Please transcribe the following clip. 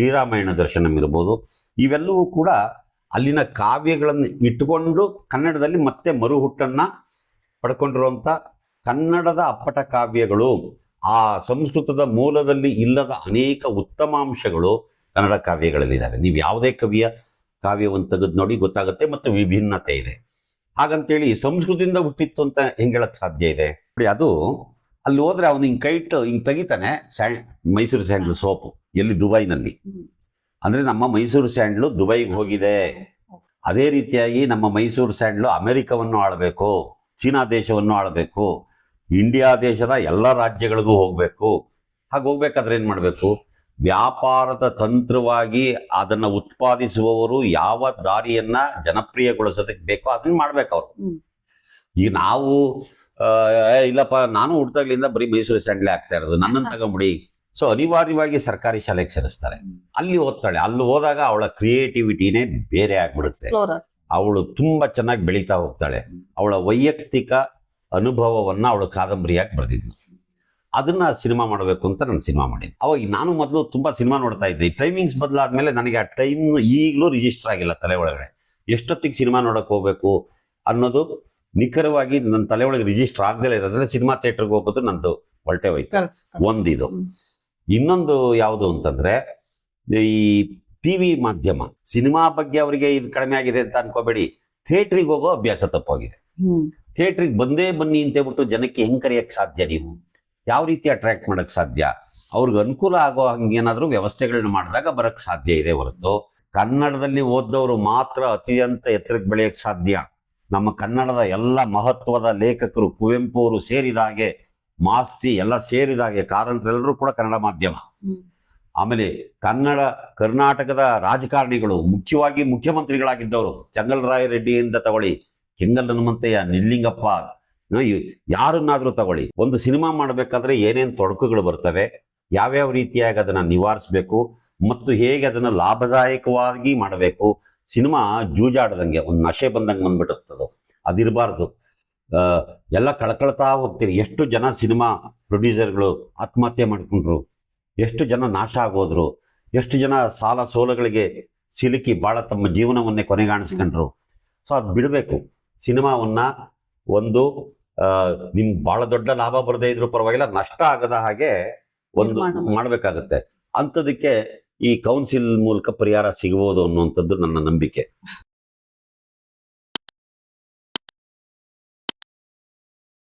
ಶ್ರೀರಾಮಾಯಣ ದರ್ಶನಂ ಇರ್ಬೋದು ಇವೆಲ್ಲವೂ ಕೂಡ ಅಲ್ಲಿನ ಕಾವ್ಯಗಳನ್ನು ಇಟ್ಟುಕೊಂಡು ಕನ್ನಡದಲ್ಲಿ ಮತ್ತೆ ಮರುಹುಟ್ಟನ್ನು ಪಡ್ಕೊಂಡಿರುವಂಥ ಕನ್ನಡದ ಅಪ್ಪಟ ಕಾವ್ಯಗಳು ಆ ಸಂಸ್ಕೃತದ ಮೂಲದಲ್ಲಿ ಇಲ್ಲದ ಅನೇಕ ಉತ್ತಮಾಂಶಗಳು ಕನ್ನಡ ಕಾವ್ಯಗಳಲ್ಲಿದ್ದಾವೆ. ನೀವು ಯಾವುದೇ ಕವಿಯ ಕಾವ್ಯವನ್ನು ತೆಗೆದು ನೋಡಿ ಗೊತ್ತಾಗುತ್ತೆ ಮತ್ತು ವಿಭಿನ್ನತೆ ಇದೆ. ಹಾಗಂತೇಳಿ ಸಂಸ್ಕೃತದಿಂದ ಹುಟ್ಟಿತ್ತು ಅಂತ ಹೆಂಗೆ ಸಾಧ್ಯ ಇದೆ? ನೋಡಿ ಅದು ಅಲ್ಲಿ ಹೋದ್ರೆ ಅವನು ಹಿಂಗೆ ಕೈಟ್ ಹಿಂಗೆ ತೆಗಿತಾನೆ ಸ್ಯಾಂಡ್ ಮೈಸೂರು ಸ್ಯಾಂಡಲ್ ಸೋಪು. ಎಲ್ಲಿ ದುಬೈನಲ್ಲಿ. ಅಂದರೆ ನಮ್ಮ ಮೈಸೂರು ಸ್ಯಾಂಡ್ಲು ದುಬೈಗೆ ಹೋಗಿದೆ. ಅದೇ ರೀತಿಯಾಗಿ ನಮ್ಮ ಮೈಸೂರು ಸ್ಯಾಂಡ್ಲು ಅಮೆರಿಕವನ್ನು ಆಳಬೇಕು ಚೀನಾ ದೇಶವನ್ನು ಆಳಬೇಕು ಇಂಡಿಯಾ ದೇಶದ ಎಲ್ಲ ರಾಜ್ಯಗಳಿಗೂ ಹೋಗಬೇಕು. ಹಾಗೆ ಹೋಗ್ಬೇಕಾದ್ರೆ ಏನು ಮಾಡಬೇಕು? ವ್ಯಾಪಾರದ ತಂತ್ರವಾಗಿ ಅದನ್ನು ಉತ್ಪಾದಿಸುವವರು ಯಾವ ದಾರಿಯನ್ನ ಜನಪ್ರಿಯಗೊಳಿಸೋದಕ್ಕೆ ಬೇಕೋ ಅದನ್ನ ಮಾಡ್ಬೇಕು ಅವರು. ಈಗ ನಾವು ಇಲ್ಲಪ್ಪ ನಾನು ಹುಡ್ತಾಗ್ಲಿಂದ ಬರೀ ಮೈಸೂರು ಸ್ಯಾಂಡ್ಲೇ ಆಗ್ತಾ ಇರೋದು. ನನ್ನನ್ನು ತಗೊಂಬಿಡಿ. ಸೊ ಅನಿವಾರ್ಯವಾಗಿ ಸರ್ಕಾರಿ ಶಾಲೆಗೆ ಸೇರಿಸ್ತಾರೆ. ಅಲ್ಲಿ ಓದ್ತಾಳೆ. ಅಲ್ಲಿ ಹೋದಾಗ ಅವಳ ಕ್ರಿಯೇಟಿವಿಟಿನೇ ಬೇರೆ ಆಗ್ಬಿಡುತ್ತೆ. ಅವಳು ತುಂಬಾ ಚೆನ್ನಾಗಿ ಬೆಳೀತಾ ಹೋಗ್ತಾಳೆ. ಅವಳ ವೈಯಕ್ತಿಕ ಅನುಭವವನ್ನ ಅವಳು ಕಾದಂಬರಿಯಾಗಿ ಬರೆದಿದ್ಲು. ಅದನ್ನ ಸಿನಿಮಾ ಮಾಡಬೇಕು ಅಂತ ನಾನು ಸಿನಿಮಾ ಮಾಡಿದ್ದೆ. ಅವಾಗ ನಾನು ಮೊದಲು ತುಂಬಾ ಸಿನಿಮಾ ನೋಡ್ತಾ ಇದ್ದೆ. ಟೈಮಿಂಗ್ಸ್ ಬದಲಾದ್ಮೇಲೆ ನನಗೆ ಆ ಟೈಮ್ ಈಗಲೂ ರಿಜಿಸ್ಟರ್ ಆಗಿಲ್ಲ ತಲೆ ಒಳಗಡೆ. ಎಷ್ಟೊತ್ತಿಗೆ ಸಿನಿಮಾ ನೋಡಕ್ ಹೋಗ್ಬೇಕು ಅನ್ನೋದು ನಿಖರವಾಗಿ ನನ್ನ ತಲೆ ಒಳಗೆ ರಿಜಿಸ್ಟರ್ ಆಗದೇ ಇರೋದ್ರೆ ಸಿನಿಮಾ ಥಿಯೇಟರ್ಗೆ ಹೋಗೋದು ನಂದು ಹೊಲ್ಟೆ ಹೋಯ್ತು. ಒಂದಿದು. ಇನ್ನೊಂದು ಯಾವುದು ಅಂತಂದ್ರೆ ಈ ಟಿವಿ ಮಾಧ್ಯಮ ಸಿನಿಮಾ ಬಗ್ಗೆ ಅವರಿಗೆ ಇದು ಕಡಿಮೆ ಆಗಿದೆ ಅಂತ ಅನ್ಕೋಬೇಡಿ. ಥಿಯೇಟ್ರಿಗೆ ಹೋಗೋ ಅಭ್ಯಾಸ ತಪ್ಪಾಗಿದೆ. ಥಿಯೇಟ್ರಿಗೆ ಬಂದೇ ಬನ್ನಿ ಅಂತ ಹೇಳ್ಬಿಟ್ಟು ಜನಕ್ಕೆ ಹೆಂಗ್ ಕರೆಯಕ್ಕೆ ಸಾಧ್ಯ ನೀವು? ಯಾವ ರೀತಿ ಅಟ್ರಾಕ್ಟ್ ಮಾಡಕ್ ಸಾಧ್ಯ? ಅವ್ರಿಗೆ ಅನುಕೂಲ ಆಗೋ ಹಂಗೇನಾದ್ರೂ ವ್ಯವಸ್ಥೆಗಳನ್ನ ಮಾಡಿದಾಗ ಬರಕ್ ಸಾಧ್ಯ ಇದೆ ಹೊರತು. ಕನ್ನಡದಲ್ಲಿ ಓದ್ದವರು ಮಾತ್ರ ಅತ್ಯಂತ ಎತ್ತರಕ್ಕೆ ಬೆಳೆಯಕ್ಕೆ ಸಾಧ್ಯ. ನಮ್ಮ ಕನ್ನಡದ ಎಲ್ಲ ಮಹತ್ವದ ಲೇಖಕರು ಕುವೆಂಪು ಅವರು ಸೇರಿದ ಹಾಗೆ ಮಾಸ್ತಿ ಎಲ್ಲ ಸೇರಿದ ಹಾಗೆ ಕಾರಂತರೆಲ್ಲರೂ ಕೂಡ ಕನ್ನಡ ಮಾಧ್ಯಮ. ಆಮೇಲೆ ಕನ್ನಡ ಕರ್ನಾಟಕದ ರಾಜಕಾರಣಿಗಳು ಮುಖ್ಯವಾಗಿ ಮುಖ್ಯಮಂತ್ರಿಗಳಾಗಿದ್ದವರು ಚಂಗಲರಾಯ ರೆಡ್ಡಿಯಿಂದ ತಗೊಳ್ಳಿ ಕೆಂಗಲ್ ಹನುಮಂತಯ್ಯ ನಿಲ್ಲಿಂಗಪ್ಪ ಯಾರನ್ನಾದರೂ ತಗೊಳ್ಳಿ. ಒಂದು ಸಿನಿಮಾ ಮಾಡಬೇಕಾದ್ರೆ ಏನೇನು ತೊಡಕುಗಳು ಬರ್ತವೆ ಯಾವ್ಯಾವ ರೀತಿಯಾಗಿ ಅದನ್ನ ನಿವಾರಿಸಬೇಕು ಮತ್ತು ಹೇಗೆ ಅದನ್ನ ಲಾಭದಾಯಕವಾಗಿ ಮಾಡಬೇಕು. ಸಿನಿಮಾ ಜೂಜಾಡದಂಗೆ ಒಂದು ನಶೆ ಬಂದಂಗೆ ಬಂದ್ಬಿಟ್ಟಿರ್ತದು. ಅದಿರಬಾರ್ದು. ಎಲ್ಲ ಕಳ್ಕೊಳ್ತಾ ಹೋಗ್ತೀರಿ. ಎಷ್ಟು ಜನ ಸಿನಿಮಾ ಪ್ರೊಡ್ಯೂಸರ್ಗಳು ಆತ್ಮಹತ್ಯೆ ಮಾಡ್ಕೊಂಡ್ರು. ಎಷ್ಟು ಜನ ನಾಶ ಆಗೋದ್ರು. ಎಷ್ಟು ಜನ ಸಾಲ ಸೋಲಗಳಿಗೆ ಸಿಲುಕಿ ಭಾಳ ತಮ್ಮ ಜೀವನವನ್ನೇ ಕೊನೆಗಾಣಿಸ್ಕೊಂಡ್ರು. ಸೊ ಅದು ಬಿಡಬೇಕು. ಸಿನಿಮಾವನ್ನ ಒಂದು ನಿಮ್ಗೆ ಭಾಳ ದೊಡ್ಡ ಲಾಭ ಬರದೇ ಇದ್ರೂ ಪರವಾಗಿಲ್ಲ ನಷ್ಟ ಆಗದ ಹಾಗೆ ಒಂದು. ಮಾಡಬೇಕಾಗತ್ತೆ. ಅಂಥದಕ್ಕೆ ಈ ಕೌನ್ಸಿಲ್ ಮೂಲಕ ಪರಿಹಾರ ಸಿಗಬಹುದು ಅನ್ನುವಂಥದ್ದು ನನ್ನ ನಂಬಿಕೆ.